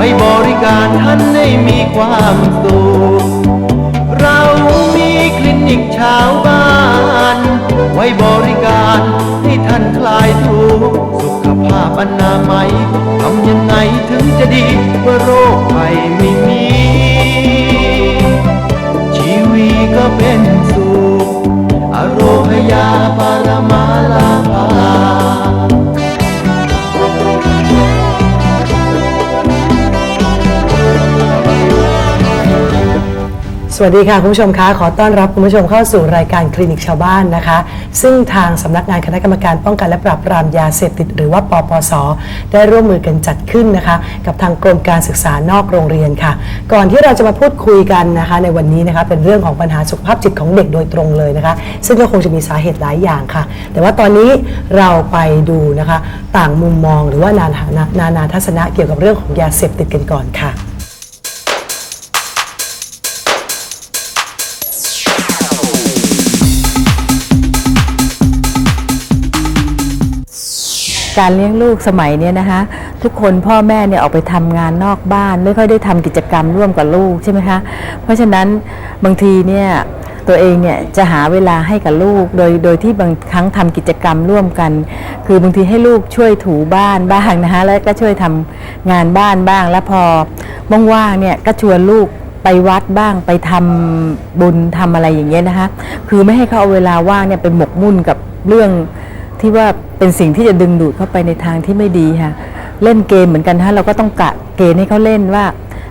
ไว้บริการท่านได้มีความสุข เรามีคลินิกช้าบ้าน ไว้บริการให้ท่านคลายทุกข์สุขภาพอนามัยทำยังไงถึงจะดีเมื่อโรคภัยไม่มี ชีวีก็เป็นสุขอโรคยาปารมาลาภา สวัสดีค่ะ คุณผู้ชมคะ ขอต้อนรับคุณผู้ชมเข้าสู่รายการคลินิกชาวบ้านนะคะ ซึ่งทางสำนักงานคณะกรรมการป้องกันและปราบปรามยาเสพติด หรือว่าปปส ได้ร่วมมือกันจัดขึ้นนะคะ กับทางกรมการศึกษานอกโรงเรียนค่ะ ก่อนที่เราจะมาพูดคุยกันนะคะ ในวันนี้นะคะเป็นเรื่องของปัญหาสุขภาพจิตของเด็กโดยตรงเลยนะคะ ซึ่งก็คงจะมีสาเหตุหลายอย่างค่ะ แต่ว่าตอนนี้เราไปดูนะคะ ต่างมุมมองหรือว่านานานานาทัศนะเกี่ยวกับเรื่องของยาเสพติดกันก่อนค่ะ การเลี้ยงลูกสมัยนี้นะคะทุกคนพ่อแม่เนี่ยออกไปทำงานนอกบ้าน ไม่ค่อยได้ทำกิจกรรมร่วมกับลูกใช่ไหมคะเพราะฉะนั้นบางทีเนี่ยตัวเองเนี่ยจะหาเวลาให้กับลูก โดยโดยที่บางครั้งทำกิจกรรมร่วมกัน คือบางทีให้ลูกช่วยถูบ้านบ้างนะคะแล้วก็ช่วยทำงานบ้านบ้าง แล้วพอว่างๆเนี่ยก็ชวนลูกไปวัดบ้างไปทำบุญทำอะไรอย่างเงี้ยนะคะ คือไม่ให้เขาเอาเวลาว่างเนี่ยไปหมกมุ่นกับเรื่อง ที่ว่าเป็นสิ่งที่จะดึงดูดเข้าไปในทางที่ไม่ดีค่ะ เล่นเกมเหมือนกันฮะเราก็ต้องกะเกณฑ์ให้เขาเล่นว่า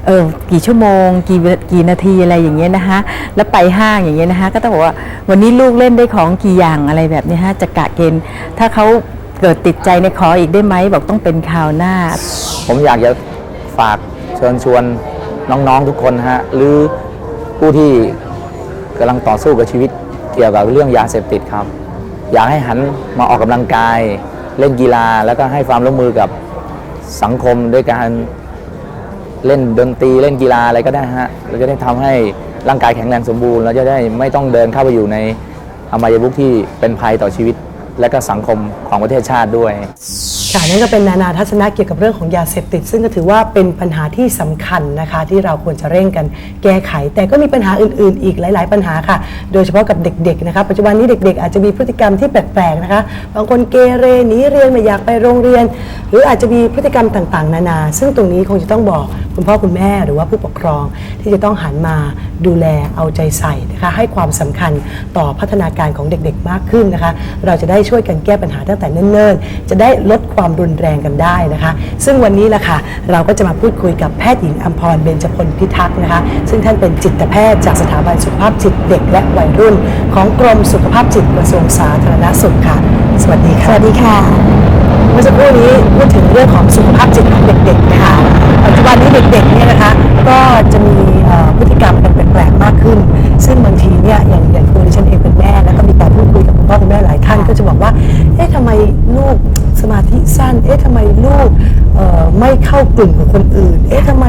เออกี่ชั่วโมง กี่กี่นาทีอะไรอย่างเงี้ยนะคะ แล้วไปห้างอย่างเงี้ยนะคะ ก็ต้องบอกว่าวันนี้ลูกเล่นได้ของกี่อย่างอะไรแบบนี้ฮะจะกะเกณฑ์ถ้าเขาเกิดติดใจในขออีกได้ไหมบอกต้องเป็นคราวหน้า ผมอยากจะฝากเชิญชวนน้องๆทุกคนฮะหรือผู้ที่กำลังต่อสู้กับชีวิตเกี่ยวกับเรื่องยาเสพติดครับ อยากให้หันมาออกกำลังกาย เล่นกีฬาแล้วก็ให้ความร่วมมือกับสังคมด้วยการเล่นดนตรีเล่นกีฬาอะไรก็ได้ฮะเราจะได้ทำให้ร่างกายแข็งแรงสมบูรณ์เราจะได้ไม่ต้องเดินเข้าไปอยู่ในอมายมุกที่เป็นภัยต่อชีวิต และก็สังคมของประเทศชาติด้วย ค่ะนั่นก็เป็นนานาทัศนะเกี่ยวกับเรื่องของยาเสพติด ซึ่งก็ถือว่าเป็นปัญหาที่สำคัญนะคะ ที่เราควรจะเร่งกันแก้ไข แต่ก็มีปัญหาอื่น ๆ อีกหลาย ๆ ปัญหาค่ะ โดยเฉพาะกับเด็ก ๆ นะคะ ปัจจุบันนี้เด็ก ๆ อาจจะมีพฤติกรรมที่แปลก ๆ นะคะ บางคนเกเรหนีเรียนไม่อยากไปโรงเรียน หรืออาจจะมีพฤติกรรมต่าง ๆ นานา ซึ่งตรงนี้คงจะต้องบอกคุณพ่อคุณแม่หรือว่าผู้ปกครองที่จะต้องหันมาดูแลเอาใจใส่นะคะ ให้ความสำคัญต่อพัฒนาการของเด็ก ๆ มากขึ้นนะคะ เราจะได้ช่วยกันแก้ปัญหาตั้งแต่เนิ่นๆ จะได้ลดความรุนแรงกันได้นะคะ ซึ่งวันนี้แหละค่ะเราก็จะมาพูดคุยกับแพทย์หญิงอัมพรเบญจพลพิทักษ์นะคะ ซึ่งท่านเป็นจิตแพทย์จากสถาบันสุขภาพจิตเด็กและวัยรุ่น ของกรมสุขภาพจิตกระทรวงสาธารณสุขค่ะ สวัสดีค่ะสวัสดีค่ะเมื่อสักครู่นี้พูดถึงเรื่องของสุขภาพจิตของเด็กๆนะคะปัจจุบันนี้เด็กๆเนี่ยนะคะก็จะมี พฤติกรรมกันแปลกๆมากขึ้น ซึ่งบางทีเนี่ยอย่างอย่างตัวดิฉันเองเป็นแม่แล้วก็มีการพูดคุยกับคุณพ่อคุณแม่หลายท่านก็จะบอกว่าเอ๊ะทำไมลูกสมาธิสั้นเอ๊ะทำไมลูกไม่เข้ากลุ่มกับคนอื่น เอ๊ะทำไม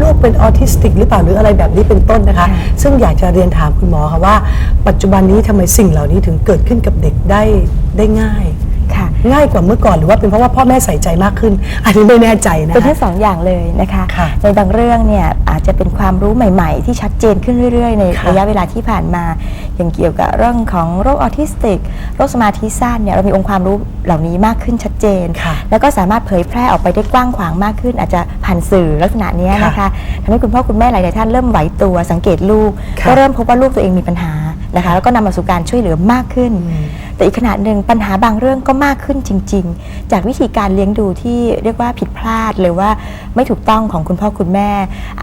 ลูกเป็นออทิสติก หรือเปล่าหรืออะไรแบบนี้เป็นต้นนะคะ ซึ่งอยากจะเรียนถามคุณหมอค่ะว่า ปัจจุบันนี้ทำไมสิ่งเหล่านี้ถึงเกิดขึ้นกับเด็กได้ได้ง่าย ค่ะ ง่ายกว่าเมื่อก่อนหรือว่าเป็นเพราะว่าพ่อแม่ใส่ใจมากขึ้น อันนี้ไม่แน่ใจนะเป็นคะ ทั้งสองอย่างเลยนะคะ ค่ะในบางเรื่องเนี่ยอาจจะเป็นความรู้ใหม่ ๆ ที่ชัดเจนขึ้นเรื่อย ๆ ในค่ะระยะเวลาที่ผ่านมา อย่างเกี่ยวกับเรื่องของโรคออทิสติก โรคสมาธิสั้นเนี่ยเรามีองค์ความรู้เหล่านี้มากขึ้นชัดเจน ค่ะแล้วก็สามารถเผยแพร่ออกไปได้กว้างขวางมากขึ้น อาจจะผ่านสื่อลักษณะเนี้ยนะคะทำให้คุณพ่อคุณแม่หลายๆท่านเริ่มไหวตัวสังเกตลูกค่ะ ก็เริ่มพบว่าลูกตัวเองมีปัญหานะคะ แล้วก็นำมาสู่การช่วยเหลือมากขึ้น แต่อีกขณะหนึ่งปัญหาบางเรื่องก็มากขึ้นจริง ๆ จากวิธีการเลี้ยงดูที่เรียกว่าผิดพลาดหรือว่าไม่ถูกต้องของคุณพ่อคุณแม่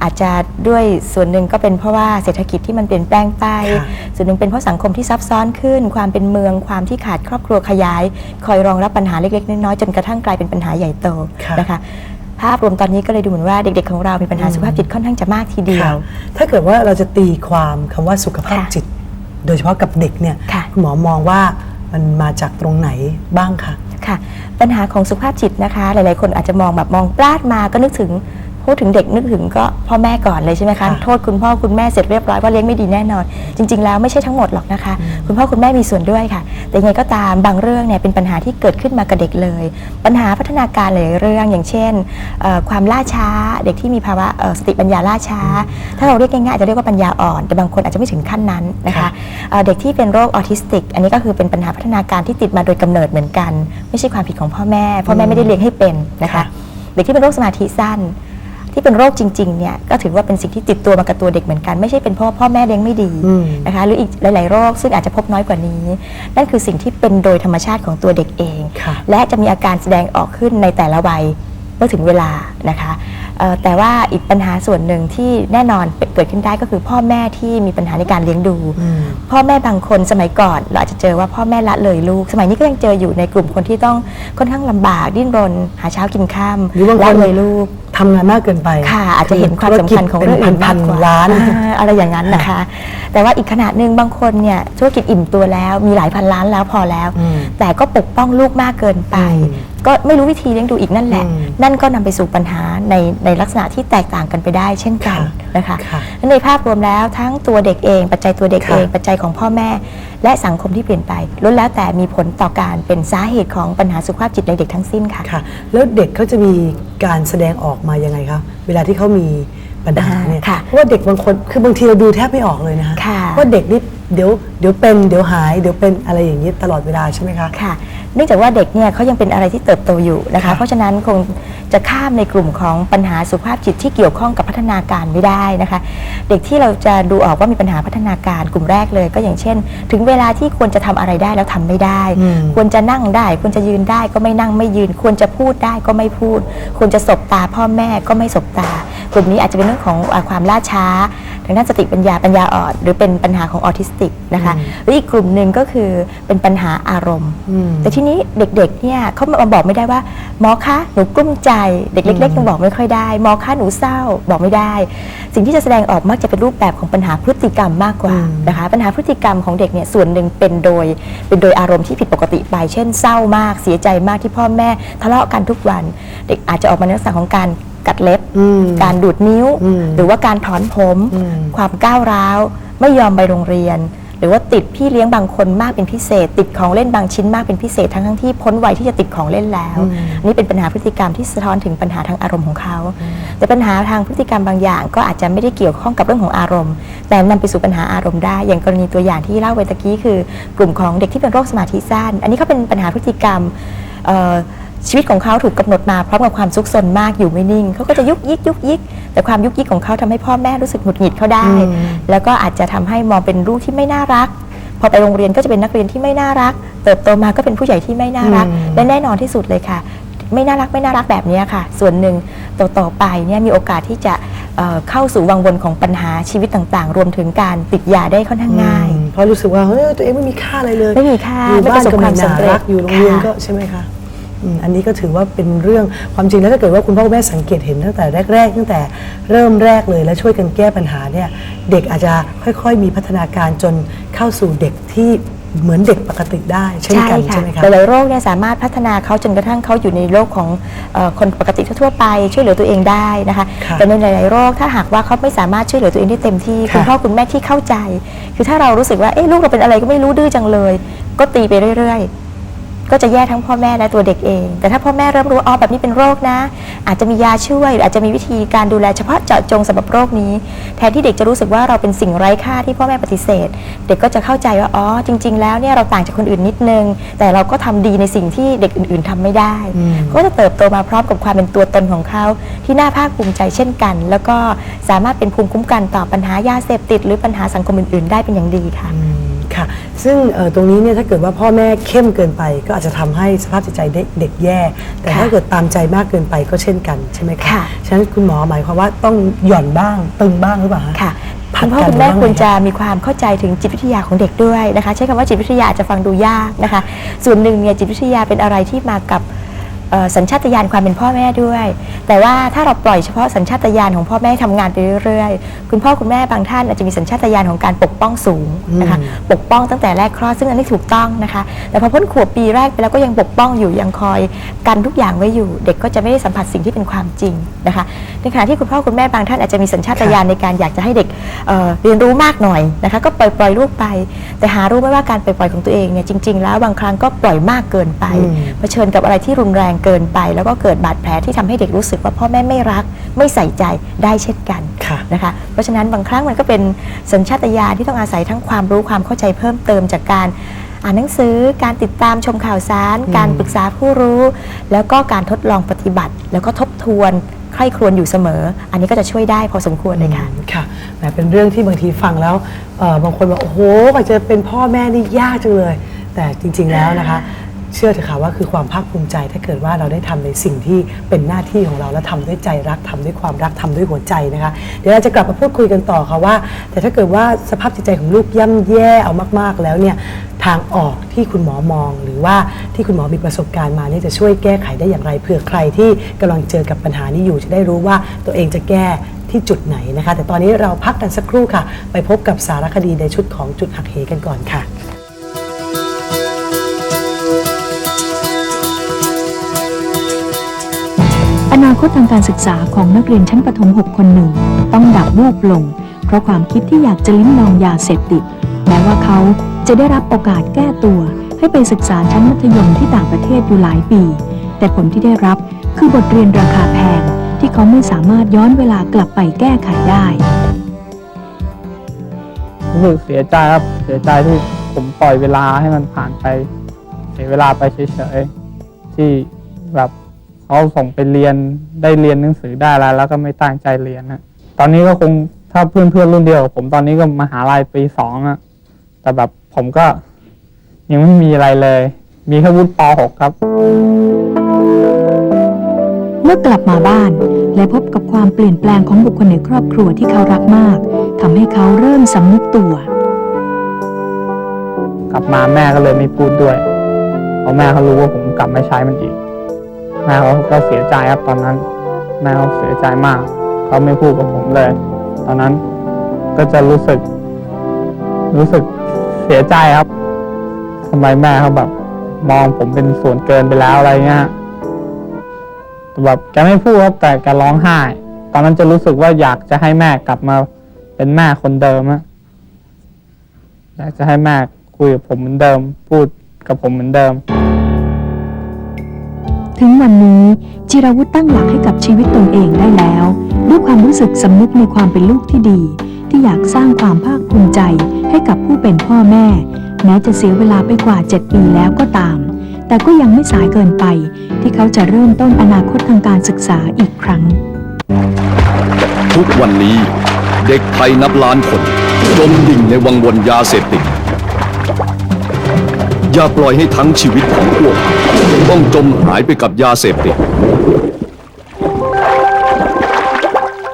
อาจจะด้วยส่วนหนึ่งก็เป็นเพราะว่าเศรษฐกิจที่มันเปลี่ยนแปลงไปค่ะส่วนหนึ่งเป็นเพราะสังคมที่ซับซ้อนขึ้น ความเป็นเมืองความที่ขาดครอบครัวขยาย คอยรองรับปัญหาเล็กๆน้อยๆจนกระทั่งกลายเป็นปัญหาใหญ่โตค่ะนะคะภาพรวมตอนนี้ก็เลยดูเหมือนว่าเด็กๆของเรา มีปัญหาสุขภาพจิตค่อนข้างจะมากทีเดียวค่ะถ้าเกิดว่าเราจะตีความคำว่าสุขภาพค่ะจิต โดยเฉพาะกับเด็กเนี่ยค่ะณหมอมองว่า มันมาจากตรงไหนบ้างคะ ค่ะ ปัญหาของสุขภาพจิตนะคะ หลาย ๆ คนอาจจะมองแบบมองปลาดมาก็นึกถึง พูดถึงเด็กนึกถึงก็พ่อแม่ก่อนเลยใช่ไหมคะค่ะโทษคุณพ่อคุณแม่เสร็จเรียบร้อยว่าเลี้ยงไม่ดีแน่นอน จริง ๆ แล้วไม่ใช่ทั้งหมดหรอกนะคะ คุณพ่อคุณแม่มีส่วนด้วยค่ะ แต่ยังไงก็ตามบางเรื่องเนี่ยเป็นปัญหาที่เกิดขึ้นมากับเด็กเลย ปัญหาพัฒนาการหลายเรื่องอย่างเช่นเอ่อความล่าช้าเด็กที่มีภาวะเอ่อสติปัญญาล่าช้า ถ้าเราเรียกง่ายๆอาจจะเรียกว่าปัญญาอ่อน แต่บางคนอาจจะไม่ถึงขั้นนั้นนะคะค่ะเอ่อเด็กที่เป็นโรคออทิสติก อันนี้ก็คือเป็นปัญหาพัฒนาการที่ติดมาโดยกำเนิดเหมือนกัน ไม่ใช่ความผิดของพ่อแม่พ่อแม่ไม่ได้เลี้ยงให้เป็นนะคะค่ะเด็กที่เป็นโรคสมาธิสั้น ที่เป็นโรคจริงๆเนี่ยก็ถือว่าเป็นสิ่งที่ติดตัวมากับตัวเด็กเหมือนกัน ไม่ใช่เป็นเพราะว่าพ่อแม่เลี้ยงไม่ดีอืมนะคะหรืออีกหลาย ๆ โรคซึ่งอาจจะพบน้อยกว่านี้ นั่นคือสิ่งที่เป็นโดยธรรมชาติของตัวเด็กเองค่ะและจะมีอาการแสดงออกขึ้นในแต่ละวัยเมื่อถึงเวลานะคะเอ่อ แต่ว่าอีกปัญหาส่วนหนึ่งที่แน่นอนเกิดขึ้นได้ก็คือพ่อแม่ที่มีปัญหาในการเลี้ยงดูอืมพ่อแม่บางคนสมัยก่อน เราอาจจะเจอว่าพ่อแม่ละเลยลูก สมัยนี้ก็ยังเจออยู่ในกลุ่มคนที่ต้องค่อนข้างลำบากดิ้นรน หาเช้ากินข้ามหรือบางคนละเลยลูกทำงานมากเกินไปค่ะ อาจจะเห็นความสำคัญของเรื่องอื่นพัมานกกว่าๆล้านอ่าอะไรอย่างนั้นนะคะ แต่ว่าอีกขนาดหนึ่งบางคนเนี่ยธุรกิจอิ่มตัวแล้ว มีหลายพันล้านแล้วพอแล้วอืมแต่ก็ปกป้องลูกมากเกินไปอืม ก็ไม่รู้วิธีเลี้ยงดูอีกนั่นแหละอืมนั่นก็นำไปสู่ปัญหาในในลักษณะที่แตกต่างกันไปได้ เช่นกันค่ะนะคะค่ะและในภาพรวมแล้วทั้งตัวเด็กเอง ปัจจัยตัวเด็กค่ะเอง ปัจจัยของพ่อแม่ และสังคมที่เปลี่ยนไปล้วนแล้วแต่มีผลต่อการเป็นสาเหตุของปัญหาสุขภาพจิตในเด็กทั้งสิ้นค่ะค่ะ แล้วเด็กเขาจะมีการแสดงออกมายังไงคะเวลาที่เขามีปัญหาเนี่ยค่ะเพราะว่าเด็กบางคนคือบางทีเราดูแทบไม่ออกเลยนะคะค่ะเพราะเด็กนี่ เดี๋ยวเดี๋ยวเป็นเดี๋ยวหายเดี๋ยวเป็นอะไรอย่างนี้ตลอดเวลาใช่ไหมคะ ค่ะ เนื่องจากว่าเด็กเนี่ยเขายังเป็นอะไรที่เติบโตอยู่นะคะค่ะเพราะฉะนั้นคงจะข้ามในกลุ่มของปัญหาสุขภาพจิตที่เกี่ยวข้องกับพัฒนาการไม่ได้นะคะ เด็กที่เราจะดูออกว่ามีปัญหาพัฒนาการกลุ่มแรกเลย ก็อย่างเช่น ถึงเวลาที่ควรจะทำอะไรได้แล้วทำไม่ได้ อืม ควรจะนั่งได้ ควรจะยืนได้ก็ไม่นั่งไม่ยืน ควรจะพูดได้ก็ไม่พูด ควรจะสบตาพ่อแม่ก็ไม่สบตา กลุ่มนี้อาจจะเป็นเรื่องของอาความล่าช้า ทางด้านสติปัญญาปัญญาอ่อนหรือเป็นปัญหาของออทิสติกนะคะหรืออีกกลุ่มหนึ่งก็คือเป็นปัญหาอารมณ์อืมแต่ทีนี้เด็กๆเนี่ยเขามาบอกไม่ได้ว่าหมอคะหนูกลุ้มใจเด็กเล็กๆยังบอกไม่ค่อยได้หมอคะหนูเศร้าบอกไม่ได้ สิ่งที่จะแสดงออกมักจะเป็นรูปแบบของปัญหาพฤติกรรมมากกว่าอืมนะคะปัญหาพฤติกรรมของเด็กเนี่ยส่วนหนึ่งเป็นโดย เป็นโดยอารมณ์ที่ผิดปกติไปเช่น เศร้ามากเสียใจมากที่พ่อแม่ ทะเลาะกันทุกวัน เด็กอาจจะออกมาในลักษณะของการ กัดเล็บอืมการดูดนิ้วอืมหรือว่าการถอนผมอืมความก้าวร้าว ไม่ยอมไปโรงเรียน หรือว่าติดพี่เลี้ยงบางคนมากเป็นพิเศษ ติดของเล่นบางชิ้นมากเป็นพิเศษทั้งทั้งๆที่พ้นวัยที่จะติดของเล่นแล้วอืมอันนี้เป็นปัญหาพฤติกรรมที่สะท้อนถึงปัญหาทางอารมณ์ของเขา แต่ปัญหาทางพฤติกรรมบางอย่าง ก็อาจจะไม่ได้เกี่ยวข้องกับเรื่องของอารมณ์ แต่นำไปสู่ปัญหาอารมณ์ได้ อย่างกรณีตัวอย่างที่เล่าไว้ตะกี้คือ กลุ่มของเด็กที่เป็นโรคสมาธิสั้น อันนี้เขาเป็นปัญหาพฤติกรรมเอ่อ ชีวิตของเขาถูกกำหนดมาพร้อมกับความซุกซนมากอยู่ไม่นิ่งเขาก็จะยุกยิกยุกยิก แต่ความยุกยิกของเขาทำให้พ่อแม่รู้สึกหงุดหงิดเขาได้อืมแล้วก็อาจจะทำให้มองเป็นลูกที่ไม่น่ารัก พอไปโรงเรียนก็จะเป็นนักเรียนที่ไม่น่ารัก เติบโตมาก็เป็นผู้ใหญ่ที่ไม่น่ารักอืมและแน่นอนที่สุดเลยค่ะ ไม่น่ารักไม่น่ารักแบบนี้ค่ะ ส่วนหนึ่งต่อต่อไปเนี่ยมีโอกาสที่จะเอ่อเข้าสู่วังวนของปัญหาชีวิตต่างๆ รวมถึงการติดยาได้ค่อนข้างง่ายอืมเพราะรู้สึกว่าเฮ้ยตัวเองไม่มีค่าอะไรเลย ไม่มีค่าอยู่ไม่บ้าปนระสบก็คไม่วามน่าสำเร็จรักอยู่โรงเรียนค่ะก็ใช่ไหมคะ อืมอันนี้ก็ถือว่าเป็นเรื่องความจริงแล้วถ้าเกิดว่าคุณพ่อคุณแม่สังเกตเห็นตั้งแต่แรก ๆ ตั้งแต่เริ่มแรกเลยและช่วยกันแก้ปัญหาเนี่ยเด็กอาจจะค่อยๆ มีพัฒนาการจนเข้าสู่เด็กที่เหมือนเด็กปกติได้เช่นกันใช่ไหมคะ หลายๆโรคเนี่ยสามารถพัฒนาเขาจนกระทั่งเขาอยู่ในโลกของเออคนปกติทั่วๆไป ช่วยเหลือตัวเองได้นะคะ ค่ะแต่ในหลายๆโรคถ้าหากว่าเขาไม่สามารถช่วยเหลือตัวเองได้เต็มที่ค่ะ คุณพ่อคุณแม่ที่เข้าใจ คือถ้าเรารู้สึกว่าเอ๊ะลูกเราเป็นอะไรก็ไม่รู้ดื้อจังเลย ก็ตีไปเรื่อยๆ ก็จะแย่ทั้งพ่อแม่และตัวเด็กเอง แต่ถ้าพ่อแม่เริ่มรู้ว่าอ๋อแบบนี้เป็นโรคนะ อาจจะมียาช่วยหรืออาจจะมีวิธีการดูแลเฉพาะเจาะจงสำหรับโรคนี้ แทนที่เด็กจะรู้สึกว่าเราเป็นสิ่งไร้ค่าที่พ่อแม่ปฏิเสธ เด็กก็จะเข้าใจว่าอ๋อจริง ๆ แล้วเนี่ยเราต่างจากคนอื่นนิดนึง แต่เราก็ทำดีในสิ่งที่เด็กอื่น ๆทำไม่ได้อืมก็จะเติบโตมาพร้อมกับความเป็นตัวตนของเขา ที่น่าภาคภูมิใจเช่นกัน แล้วก็สามารถเป็นภูมิคุ้มกันต่อปัญหายาเสพติด หรือปัญหาสังคมอื่น ๆ ได้เป็นอย่างดีค่ะอืม ค่ะ ซึ่งเอ่อตรงนี้เนี่ยถ้าเกิดว่าพ่อแม่เข้มเกินไป ก็อาจจะทำให้สภาพจิตใจเด็กเด็กแย่ แต่ค่ะถ้าเกิดตามใจมากเกินไปก็เช่นกันใช่ไหมคะค่ะฉะนั้นคุณหมอหมายความว่าต้องหย่อนบ้างตึงบ้างหรือเปล่าฮะค่ะผัคุดณพ่อกันคุณแม่บ้างไหมควรจะมีความเข้าใจถึงจิตวิทยาของเด็กด้วยนะคะ ใช้คำว่าจิตวิทยาอาจจะฟังดูยากนะคะ ส่วนหนึ่งเนี่ยจิตวิทยาเป็นอะไรที่มากับเอ่อ สัญชาตญาณความเป็นพ่อแม่ด้วย แต่ว่าถ้าเราปล่อยเฉพาะสัญชาตญาณของพ่อแม่ทำงานไปเรื่อยๆ คุณพ่อคุณแม่บางท่านอาจจะมีสัญชาตญาณของการปกป้องสูงนะคะอืมปกป้องตั้งแต่แรกคลอดซึ่งอันนี้ถูกต้องนะคะ แต่พอพ้นขวบปีแรกไปแล้วก็ยังปกป้องอยู่ยังคอยกันทุกอย่างไว้อยู่ เด็กก็จะไม่ได้สัมผัสสิ่งที่เป็นความจริงนะคะในขณะที่คุณพ่อคุณแม่บางท่านอาจจะมีสัญชาตญาณในการอยากจะให้เด็กเอ่อเรียนรู้มากหน่อยนะคะก็ปล่อยปล่อยลูกไป แต่หารู้ไหมว่าการปล่อยปล่อยของตัวเองเนี่ยจริง ๆ แล้วบางครั้งก็ปล่อยมากเกินไปอืมเผชิญกับอะไรที่รุนแรงเกินไป แล้วก็เกิดบาดแผลที่ทำให้เด็กรู้สึกว่าพ่อแม่ไม่รักไม่ใส่ใจได้เช่นกันค่ะนะคะเพราะฉะนั้นบางครั้งมันก็เป็นสัญชาตญาณที่ต้องอาศัยทั้งความรู้ความเข้าใจเพิ่มเติมจากการอ่านหนังสือการติดตามชมข่าวสาร การปรึกษาผู้รู้ แล้วก็การทดลองปฏิบัติ แล้วก็ทบทวนใคร่ครวญอยู่เสมอ อันนี้ก็จะช่วยได้พอสมควรเลยค่ะอืมค่ะแหมเป็นเรื่องที่บางทีฟังแล้วเอ่อบางคนบอกโอ้โหกว่าจะเป็นพ่อแม่นี่ยากจังเลย แต่จริง ๆแล้วนะคะ เชื่อเถอะค่ะว่าคือความภาคภูมิใจถ้าเกิดว่าเราได้ทำในสิ่งที่เป็นหน้าที่ของเราและทำด้วยใจรักทำด้วยความรักทำด้วยหัวใจนะคะ เดี๋ยวเราจะกลับมาพูดคุยกันต่อค่ะว่า แต่ถ้าเกิดว่าสภาพจิตใจของลูกย่ำแย่เอามาก ๆ แล้วเนี่ยทางออกที่คุณหมอมอง หรือว่าที่คุณหมอมีประสบการณ์มาเนี่ยจะช่วยแก้ไขได้อย่างไรเผื่อใครที่กำลังเจอกับปัญหานี้อยู่จะได้รู้ว่าตัวเองจะแก้ที่จุดไหนนะคะ แต่ตอนนี้เราพักกันสักครู่ค่ะ ไปพบกับสารคดีในชุดของจุดหักเหกันก่อนค่ะ คตทางการศึกษาของนักเรียนชั้นประถม 6 คนหนึ่ง ต้องดับวูบลง เพราะความคิดที่อยากจะลิ้มลองยาเสพติด แม้ว่าเขาจะได้รับโอกาสแก้ตัว ให้ไปศึกษาชั้นมัธยมที่ต่างประเทศอยู่หลายปี แต่ผลที่ได้รับคือบทเรียนราคาแพง ที่เขาไม่สามารถย้อนเวลากลับไปแก้ไขได้รู้สึกเสียใจครับเสียใจที่ผมปล่อยเวลาให้มันผ่านไป เสียเวลาไปเฉยๆที่แบบ เขาส่งไปเรียนได้เรียนหนังสือได้แล้ว แล้วก็ไม่ตั้งใจเรียนนะตอนนี้ก็คงถ้าเพื่อนเพื่อนๆรุ่นเดียวกับผมตอนนี้ก็มหาลัยปีสองอะแต่แบบผมก็ยังไม่มีอะไรเลย มีแค่วุฒิป .6 ครับ เมื่อกลับมาบ้าน และพบกับความเปลี่ยนแปลงของบุคคลในครอบครัวที่เขารักมากทำให้เขาเริ่มสำนึกตัว กลับมาแม่ก็เลยไม่พูดด้วยเพราะแม่เขารู้ว่าผมกลับไม่ใช้มันอีก แม่เขาก็เสียใจครับตอนนั้น แม่เขาเสียใจมาก เขาไม่พูดกับผมเลย ตอนนั้นก็จะรู้สึก รู้สึกเสียใจครับทำไมแม่เขาแบบ มองผมเป็นส่วนเกินไปแล้วอะไรเงี้ยแต่แบบแกไม่พูดครับแต่แกร้องไห้ ตอนนั้นจะรู้สึกว่าอยากจะให้แม่กลับมาเป็นแม่คนเดิมอะอยากจะให้แม่คุยกับผมเหมือนเดิม พูดกับผมเหมือนเดิม ถึงวันนี้จิราวุธตั้งหลักให้กับชีวิตตนเองได้แล้ว ด้วยความรู้สึกสำนึกในความเป็นลูกที่ดี ที่อยากสร้างความภาคภูมิใจให้กับผู้เป็นพ่อแม่ แม้จะเสียเวลาไปกว่า 7 ปีแล้วก็ตาม แต่ก็ยังไม่สายเกินไป ที่เขาจะเริ่มต้นอนาคตทางการศึกษาอีกครั้ง ทุกวันนี้เด็กไทยนับล้านคนจมดิ่งในวังวนยาเสพติดอย่าปล่อยให้ทั้งชีวิตของพวกเขา ต้องจมหายไปกับยาเสพติด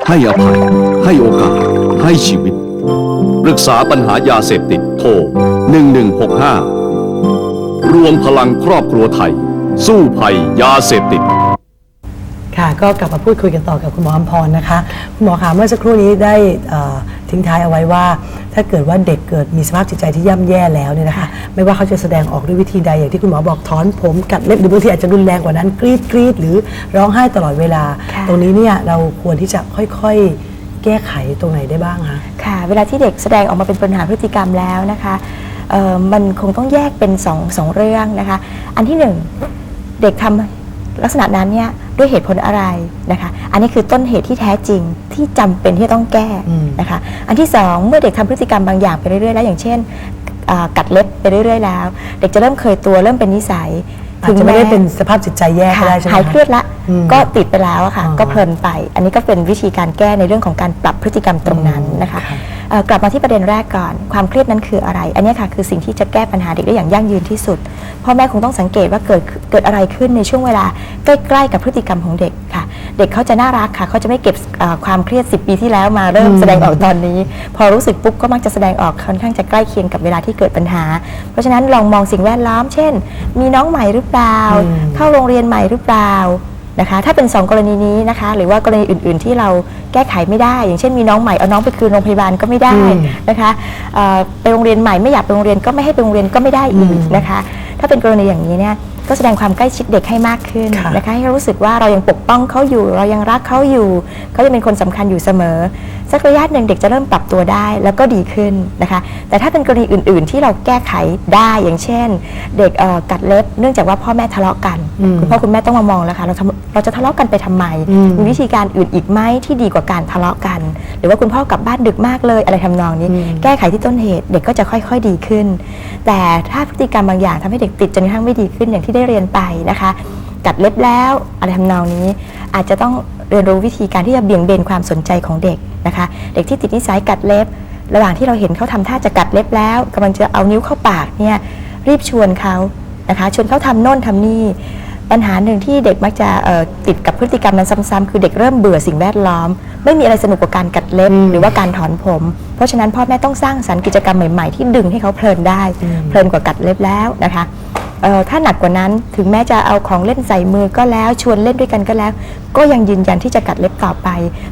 ให้อภัย ให้โอกาส ให้ชีวิต ปรึกษาปัญหายาเสพติดโทร 1165 รวมพลังครอบครัวไทย สู้ภัยยาเสพติดค่ะก็กลับมาพูดคุยกันต่อกับคุณหมออมพรนะคะ คุณหมอคะเมื่อสักครู่นี้ได้ทิ้งท้ายเอาไว้ว่า ถ้าเกิดว่าเด็กเกิดมีสภาพจิตใจที่ย่ำแย่แล้วเนี่ยนะคะไม่ว่าเขาจะแสดงออกด้วยวิธีใดอย่างที่คุณหมอบอกถอนผมกัดเล็บหรือบางทีอาจจะรุนแรงกว่านั้นกรีดกรีดหรือร้องไห้ตลอดเวลาค่ะตรงนี้เนี่ยเราควรที่จะค่อยๆ แก้ไขตรงไหนได้บ้างคะค่ะ เวลาที่เด็กแสดงออกมาเป็นปัญหาพฤติกรรมแล้วนะคะเอ่อมันคงต้องแยกเป็นสองสองเรื่องนะคะ อันที่หนึ่งเด็กทำ ลักษณะนั้นเนี่ยด้วยเหตุผลอะไรนะคะ อันนี้คือต้นเหตุที่แท้จริงที่จำเป็นที่จะต้องแก้อืมนะคะ อันที่สองเมื่อเด็กทำพฤติกรรมบางอย่างไปเรื่อยๆแล้วอย่างเช่นอ่ากัดเล็บไปเรื่อยๆแล้ว เด็กจะเริ่มเคยตัวเริ่มเป็นนิสัย อาจจะไม่ได้เป็นสภาพจิตใจแย่ก็ค่ะได้ใช่ไหมหายคะเครียดละอืมก็ติดไปแล้วอะค่ะอ๋อก็เพลินไป อันนี้ก็เป็นวิธีการแก้ในเรื่องของการปรับพฤติกรรมตรงนั้นนะคะค่ะเอ่อกลับมาที่ประเด็นแรกก่อน ความเครียดนั้นคืออะไร อันนี้ค่ะคือสิ่งที่จะแก้ปัญหาเด็กได้อย่างยั่งยืนที่สุดพ่อแม่คงต้องสังเกตว่าเกิดเกิดอะไรขึ้นในช่วงเวลาใกล้ๆกับพฤติกรรมของเด็กค่ะ เด็กเขาจะน่ารักค่ะเขาจะไม่เก็บเอ่อความเครียด 10 ปีที่แล้วมาเริ่มแสดงออกตอนนี้ พอรู้สึกปุ๊บก็มักจะแสดงออกค่อนข้างจะใกล้เคียงกับเวลาที่เกิดปัญหา เพราะฉะนั้นลองมองสิ่งแวดล้อม เช่น มีน้องใหม่หรือเปล่า เข้าโรงเรียนใหม่หรือเปล่านะคะ ถ้าเป็น 2 กรณีนี้นะคะ หรือว่ากรณีอื่น ๆ ที่เราแก้ไขไม่ได้ อย่างเช่นมีน้องใหม่เอาน้องไปคืนโรงพยาบาลก็ไม่ได้นะคะเอ่อไปโรงเรียนใหม่ไม่อยากไปโรงเรียนก็ไม่ให้ไปโรงเรียนก็ไม่ได้อีกนะคะ ถ้าเป็นกรณีอย่างนี้เนี่ยก็แสดงความใกล้ชิดเด็กให้มากขึ้นค่ะนะคะให้เขารู้สึกว่าเรายังปกป้องเขาอยู่ เรายังรักเขาอยู่เขาจะเป็นคนสำคัญอยู่เสมอ สักระยะหนึ่งเด็กจะเริ่มปรับตัวได้แล้วก็ดีขึ้นนะคะ แต่ถ้าเป็นกรณีอื่น ๆ ที่เราแก้ไขได้อย่างเช่น เด็กเอ่อกัดเล็บเนื่องจากว่าพ่อแม่ทะเลาะกันคุณพ่อคุณแม่ต้องมามองแล้วค่ะเราทำเราจะทะเลาะกันไปทำไมมีวิธีการอื่นอีกไหมที่ดีกว่าการทะเลาะกัน หรือว่าคุณพ่อกลับบ้านดึกมากเลยอะไรทำนองนี้ แก้ไขที่ต้นเหตุเด็กก็จะค่อย ๆ ดีขึ้น แต่ถ้าพฤติกรรมบางอย่างทำให้เด็กติดจนกระทั่งไม่ดีขึ้นอย่างที่ได้เรียนไปนะคะกัดเล็บแล้วอะไรทำนองนี้อาจจะต้อง เรียนรู้วิธีการที่จะเบี่ยงเบนความสนใจของเด็กนะคะ เด็กที่ติดนิสัยกัดเล็บ ระหว่างที่เราเห็นเขาทำท่าจะกัดเล็บแล้วกำลังจะเอานิ้วเข้าปากเนี่ยรีบชวนเขานะคะชวนเขาทำโน่นทำนี่ปัญหาหนึ่งที่เด็กมักจะเอ่อติดกับพฤติกรรมนั้นซ้ำๆคือเด็กเริ่มเบื่อสิ่งแวดล้อม ไม่มีอะไรสนุกกว่าการกัดเล็บหรือว่าการถอนผม เพราะฉะนั้นพ่อแม่ต้องสร้างสรรค์กิจกรรมใหม่ๆ ที่ดึงให้เขาเพลินได้ เพลินกว่ากัดเล็บแล้วนะคะเอ่อ ถ้าหนักกว่านั้นถึงแม้จะเอาของเล่นใส่มือก็แล้วชวนเล่นด้วยกันก็แล้ว ก็ยังยืนยันที่จะกัดเล็บต่อไป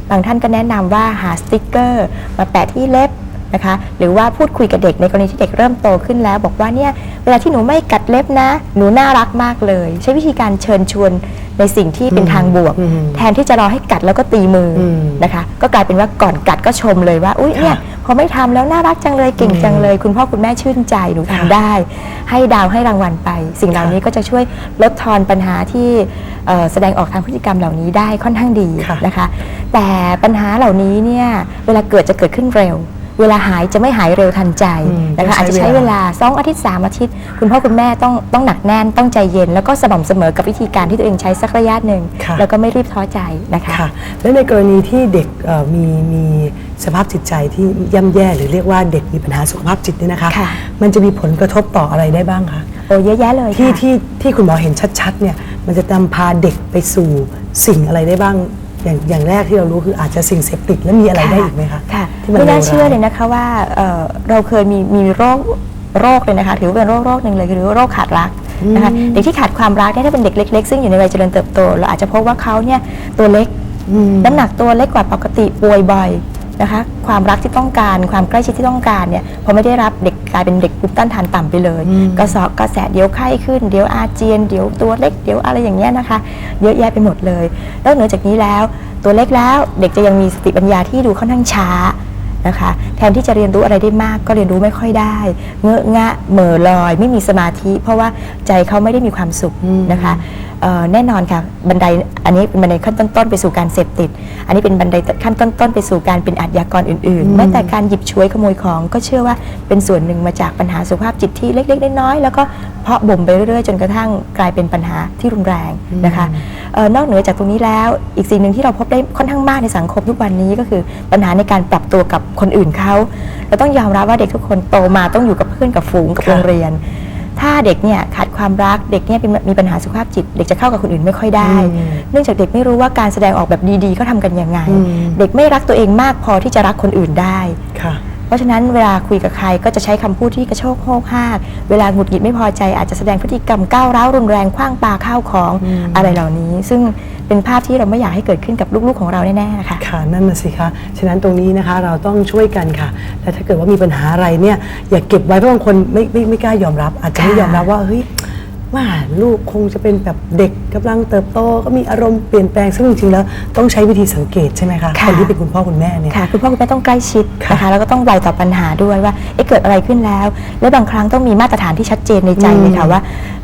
บางท่านก็แนะนำว่าหาสติกเกอร์ มาแปะที่เล็บ นะคะ หรือว่าพูดคุยกับเด็กในกรณีที่เด็กเริ่มโตขึ้นแล้ว บอกว่าเนี่ยเวลาที่หนูไม่กัดเล็บนะ หนูน่ารักมากเลย ใช้วิธีการเชิญชวนในสิ่งที่เป็นทางบวก แทนที่จะรอให้กัดแล้วก็ตีมืออมนะคะ ก็กลายเป็นว่าก่อนกัดก็ชมเลยว่าอุ้ยเนี่ยพอไม่ทำแล้วน่ารักจังเลยเก่งจังเลย คุณพ่อคุณแม่ชื่นใจหนูทำได้ ให้ดาวให้รางวัลไป สิ่งเหล่านี้ก็จะช่วยลดทอนปัญหาที่เอ่อแสดงออกทางพฤติกรรมเหล่านี้ได้ค่อนข้างดีค่ะนะคะ แต่ปัญหาเหล่านี้เนี่ยเวลาเกิดจะเกิดขึ้นเร็ว เวลาหายจะไม่หายเร็วทันใจอืมนะคะต้องใช้อาจจะใช้เวเวลาลาสองอาทิตย์สามอาทิตย์ คุณพ่อคุณแม่ต้องต้องหนักแน่นต้องใจเย็น แล้วก็สม่ำเสมอกับวิธีการที่ตัวเองใช้สักระยะหนึ่งค่ะแล้วก็ไม่รีบท้อใจนะคะค่ะและในกรณีที่เด็กเอ่อมีมีสภาพจิตใจที่ย่ำแย่หรือเรียกว่าเด็กมีปัญหาสุขภาพจิตเนี่ยนะคะค่ะมันจะมีผลกระทบต่ออะไรได้บ้างคะโอ้เยอะแยะเลยที่ค่ะที่ที่คุณหมอเห็นชัดๆเนี่ยมันจะนำพาเด็กไปสู่สิ่งอะไรได้บ้าง อย่างอย่างแรกที่เรารู้คืออาจจะสิ่งเสพติดแล้วมีอะไรได้อีกไหมคะค่ะที่มันไม่น่าเลวร้ายเชื่อเลยนะคะว่าเอ่อเราเคยมีมีโรคโรคเลยนะคะถือว่าเป็นโรคโรคหนึ่งเลยคือโรคขาดรักนะคะเด็กที่ขาดความรักเนี่ยถ้าเป็นเด็กเล็ก ๆ ซึ่งอยู่ในวัยเจริญเติบโต เราอาจจะพบว่าเขาเนี่ยตัวเล็กน้ำหนักตัวเล็กกว่าปกติป่วยบ่อย นะคะ ความรักที่ต้องการ ความใกล้ชิดที่ต้องการเนี่ยพอไม่ได้รับเด็กกลายเป็นเด็กภูมิต้านทานต่ำไปเลยกระสอบกระแสะเดี๋ยวไข้ขึ้นเดี๋ยวอาเจียนเดี๋ยวตัวเล็กเดี๋ยวอะไรอย่างเงี้ยนะคะ เยอะแยะไปหมดเลยแล้วเหนือจากนี้แล้ว ตัวเล็กแล้วเด็กจะยังมีสติปัญญาที่ดูค่อนข้างช้านะคะแทนที่จะเรียนรู้อะไรได้มากก็เรียนรู้ไม่ค่อยได้ เงอะงะเหม่อลอย ไม่มีสมาธิ เพราะว่าใจเขาไม่ได้มีความสุขนะคะเอ่อ แน่นอนค่ะบันไดอันนี้เป็นบันไดขั้นต้นๆไปสู่การเสพติด อันนี้เป็นบันไดขั้นต้นๆไปสู่การเป็นอาชญากรอื่นๆแม้แต่การหยิบฉวยขโมยของก็เชื่อว่าเป็นส่วนหนึ่งมาจากปัญหาสุขภาพจิตที่เล็กๆน้อยๆแล้วก็เพาะบ่มไปเรื่อยๆ จนกระทั่งกลายเป็นปัญหาที่รุนแรงนะคะเอ่อนอกเหนือจากตรงนี้แล้วอีกสิ่งหนึ่งที่เราพบได้ค่อนข้างมากในสังคมทุกวันนี้ก็คือปัญหาในการปรับตัวกับคนอื่นเขาเราต้องยอมรับว่าเด็กทุกคนโตมาต้องอยู่กับเพื่อนกับฝูงกับค่ะโรงเรียน ถ้าเด็กเนี่ยขาดความรักเด็กเนี่ยเป็นมีปัญหาสุขภาพจิต เด็กจะเข้ากับคนอื่นไม่ค่อยได้ เนื่องจากเด็กไม่รู้ว่าการแสดงออกแบบดีๆเขาทำกันยังไง เด็กไม่รักตัวเองมากพอที่จะรักคนอื่นได้ค่ะ เพราะฉะนั้นเวลาคุยกับใครก็จะใช้คำพูดที่กระโชกโฮกฮากเวลาหงุดหงิดไม่พอใจอาจจะแสดงพฤติกรรมก้าวร้าวรุนแรงคว้างปาข้าวของอะไรเหล่านี้ ซึ่งเป็นภาพที่เราไม่อยากให้เกิดขึ้นกับลูกๆของเราแน่ๆนะคะ ค่ะนั่นน่ะสิคะฉะนั้นตรงนี้นะคะเราต้องช่วยกันค่ะและถ้าเกิดว่ามีปัญหาอะไรเนี่ยอย่าเก็บไว้เพราะบางคนไม่ไม่ไม่กล้ายอมรับ อาจจะไม่ค่ะ ยอมรับว่าเฮ้ย ว่าลูกคงจะเป็นแบบเด็กกำลังเติบโตก็มีอารมณ์เปลี่ยนแปลงซึ่งจริงๆแล้วต้องใช้วิธีสังเกตใช่ไหมคะค่ะคนที่เป็นคุณพ่อคุณแม่เนี่ยค่ะคุณพ่อคุณแม่ต้องใกล้ชิดค่ะนะคะแล้วก็ต้องไวต่อปัญหาด้วยว่าเอ๊ะเกิดอะไรขึ้นแล้ว และบางครั้งต้องมีมาตรฐานที่ชัดเจนในใจเลยค่ะว่า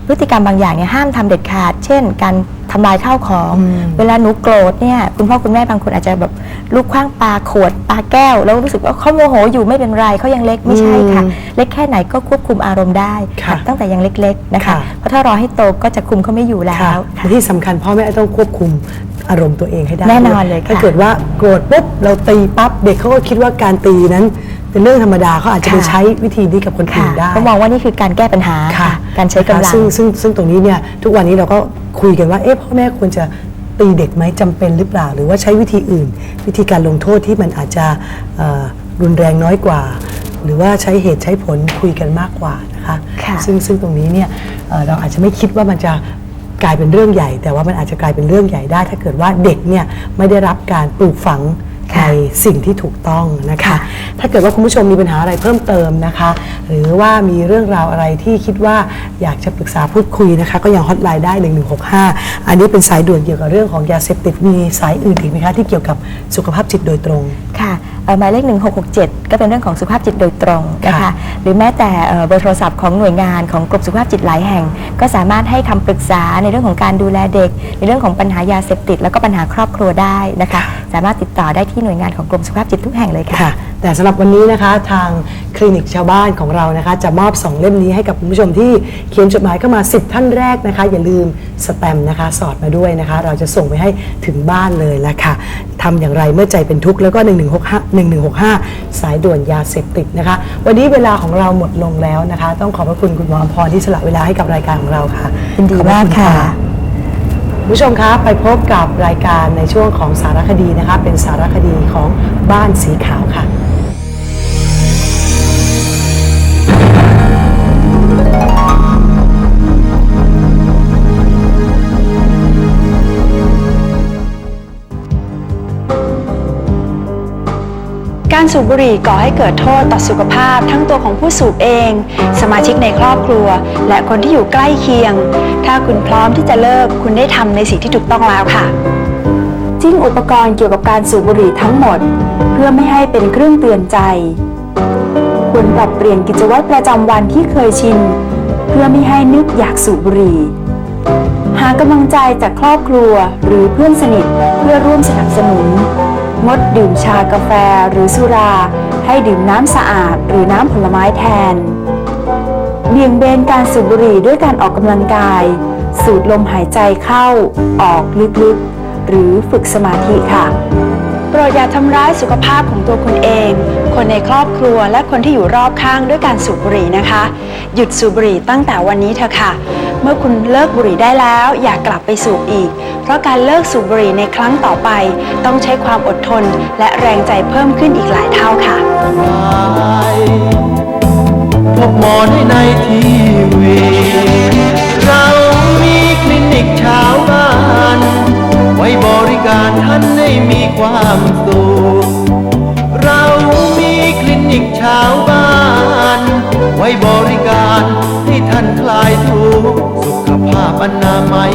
พฤติกรรมบางอย่างเนี่ยห้ามทำเด็ดขาด เช่น การ ทำลายข้าวของ เวลาหนูโกรธเนี่ยคุณพ่อคุณแม่บางคนอาจจะแบบลูกคว้างปลาขวดปลาแก้ว แล้วรู้สึกว่าเขาโมโหอยู่ไม่เป็นไรเขายังเล็กไม่ใช่ค่ะ เล็กแค่ไหนก็ควบคุมอารมณ์ได้ค่ะตั้งแต่ยังเล็กๆนะคะค่ะเพราะถ้ารอให้โตก็จะคุมเขาไม่อยู่แล้ค่ะวและที่สำคัญพ่อแม่ต้องควบคุมอารมณ์ตัวเองให้ได้แน่นอนเลยค่ะถ้าเกิดว่าโกรธปุ๊บเราตีปั๊บเด็กเขาก็คิดว่าการตีนั้น เป็นเรื่องธรรมดาเขาอาจจะไปค่ะใช้วิธีนี้กับคนอื่ค่ะนได้เขามองว่านี่คือการแก้ปัญหาค่ะการใช้กำลังซึ่งซึ่งซึ่งตรงนี้เนี่ยทุกวันนี้เราก็คุยกันว่าเอ๊ะพ่อแม่ควรจะตีเด็กไหมจำเป็นหรือเปล่า หรือว่าใช้วิธีอื่น วิธีการลงโทษที่มันอาจจะเอ่อรุนแรงน้อยกว่า หรือว่าใช้เหตุใช้ผลคุยกันมากกว่านะคะค่ะซึ่งซึ่งตรงนี้เนี่ยเอ่อเราอาจจะไม่คิดว่ามันจะกลายเป็นเรื่องใหญ่ แต่ว่ามันอาจจะกลายเป็นเรื่องใหญ่ได้ ถ้าเกิดว่าเด็กเนี่ยไม่ได้รับการปลูกฝัง ในสิ่งที่ถูกต้องนะคะ ถ้าเกิดว่าคุณผู้ชมมีปัญหาอะไรเพิ่มเติมนะคะ หรือว่ามีเรื่องราวอะไรที่คิดว่าอยากจะปรึกษาพูดคุยนะคะ ก็ยังฮอตไลน์ได้ 1165 อันนี้เป็นสายด่วนเกี่ยวกับเรื่องของยาเสพติดมีสายอื่นอีกไหมคะที่เกี่ยวกับสุขภาพจิตโดยตรงค่ะเอ่อหมายเลข 1667 ก็เป็นเรื่องของสุขภาพจิตโดยตรงนะคะค่ะหรือแม้แต่เอ่อเบอร์โทรศัพท์ของหน่วยงานของกรมสุขภาพจิตหลายแห่ง ก็สามารถให้คำปรึกษาในเรื่องของการดูแลเด็ก ในเรื่องของปัญหายาเสพติด แล้วก็ปัญหาครอบครัวได้นะคะ สามารถติดต่อได้ที่หน่วยงานของกรมสุขภาพจิตทุกแห่งเลยค่ะ ค่ะแต่สำหรับวันนี้นะคะทางคลินิกชาวบ้านของเรานะคะ จะมอบ 2 เล่มนี้ให้กับคุณผู้ชมที่เขียนจดหมายเข้ามา 10 ท่านแรกนะคะ อย่าลืมสแตมป์นะคะ สอดมาด้วยนะคะ เราจะส่งไปให้ถึงบ้านเลยละค่ะทำอย่างไรเมื่อใจเป็นทุกข์แล้วก็ 1165 1165 สายด่วนยาเสพติดนะคะ วันนี้เวลาของเราหมดลงแล้วนะคะ ต้องขอบพระคุณคุณหมออมพรที่สละเวลาให้กับรายการของเราค่ะยินดีขอบพระมากณ ค่ะคุณ ผู้ชมคะไปพบกับรายการในช่วงของสารคดีนะคะ เป็นสารคดีของบ้านสีขาวค่ะ การสูบบุหรี่ก่อให้เกิดโทษต่อสุขภาพทั้งตัวของผู้สูบเอง สมาชิกในครอบครัว และคนที่อยู่ใกล้เคียง ถ้าคุณพร้อมที่จะเลิกคุณได้ทำในสิ่งที่ถูกต้องแล้วค่ะ จิ้งอุปกรณ์เกี่ยวกับการสูบบุหรี่ทั้งหมด เพื่อไม่ให้เป็นเครื่องเตือนใจ ควรปรับเปลี่ยนกิจวัตรประจำวันที่เคยชิน เพื่อไม่ให้นึกอยากสูบบุหรี่ หากำลังใจจากครอบครัวหรือเพื่อนสนิทเพื่อร่วมสนับสนุน งดดื่มชากาแฟหรือสุรา ให้ดื่มน้ำสะอาดหรือน้ำผลไม้แทน เบี่ยงเบนการสูบบุหรี่ด้วยการออกกำลังกาย สูดลมหายใจเข้า ออกลึกๆ หรือฝึกสมาธิค่ะ โปรดอย่าทำร้ายสุขภาพของตัวคุณเอง คนในครอบครัวและคนที่อยู่รอบข้างด้วยการสูบบุหรี่นะคะ หยุดสูบบุหรี่ตั้งแต่วันนี้เถอะค่ะ เมื่อคุณเลิกบุหรี่ได้แล้ว อย่ากลับไปสูบอีก เพราะการเลิกสูบบุหรี่ในครั้งต่อไป ต้องใช้ความอดทนและแรงใจเพิ่มขึ้นอีกหลายเท่าค่ะพบหมอได้ในทีวีเรามีคลินิกชาวบ้าน ไว้บริการท่านให้มีความสุข นิกชาวบ้าน ไว้บริการให้ท่านคลายทุกข์สุขภาพอนามัย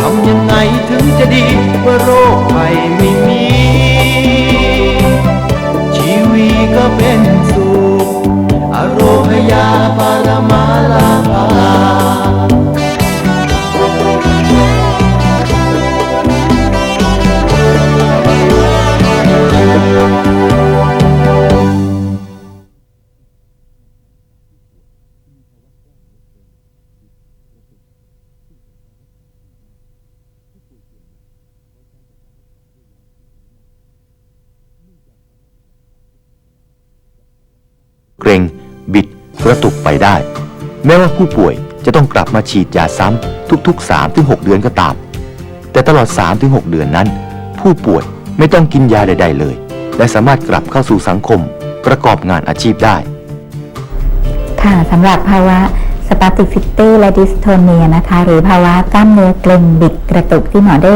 ทำยังไงถึงจะดีเมื่อโรคภัยไม่มี ชีวีก็เป็น กระตุกไปได้ แม้ว่าผู้ป่วยจะต้องกลับมาฉีดยาซ้ำทุก ๆ 3-6 เดือนก็ตาม แต่ตลอด 3-6 เดือนนั้น ผู้ป่วยไม่ต้องกินยาใด ๆ เลย และสามารถกลับเข้าสู่สังคม ประกอบงานอาชีพได้ ค่ะสำหรับภาวะสปาติฟิตี้และดิสโทเนียนะคะ หรือภาวะกล้ามเนื้อเกร็งบิดกระตุกที่หมอได้